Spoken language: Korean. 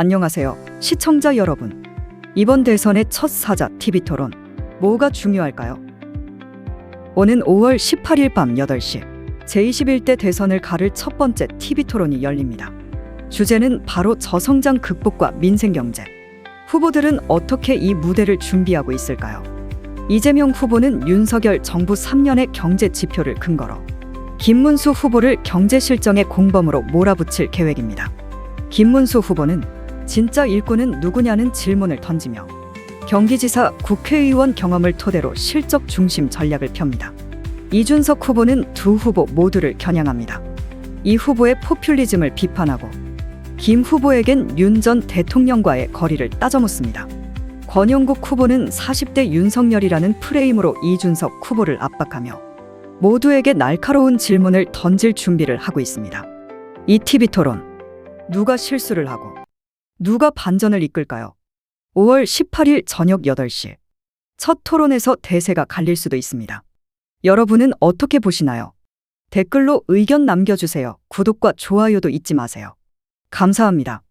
안녕하세요. 시청자 여러분. 이번 대선의 첫 사자 TV 토론. 뭐가 중요할까요? 오는 5월 18일 밤 8시 제21대 대선을 가를 첫 번째 TV 토론이 열립니다. 주제는 바로 저성장 극복과 민생 경제. 후보들은 어떻게 이 무대를 준비하고 있을까요? 이재명 후보는 윤석열 정부 3년의 경제 지표를 근거로 김문수 후보를 경제 실정의 공범으로 몰아붙일 계획입니다. 김문수 후보는 진짜 일꾼은 누구냐는 질문을 던지며 경기지사 국회의원 경험을 토대로 실적 중심 전략을 펴니다. 이준석 후보는 두 후보 모두를 겨냥합니다. 이 후보의 포퓰리즘을 비판하고 김 후보에겐 윤 전 대통령과의 거리를 따져묻습니다. 권영국 후보는 40대 윤석열이라는 프레임으로 이준석 후보를 압박하며 모두에게 날카로운 질문을 던질 준비를 하고 있습니다. 이 TV 토론 누가 실수를 하고 누가 반전을 이끌까요? 5월 18일 저녁 8시 첫 토론에서 대세가 갈릴 수도 있습니다. 여러분은 어떻게 보시나요? 댓글로 의견 남겨주세요. 구독과 좋아요도 잊지 마세요. 감사합니다.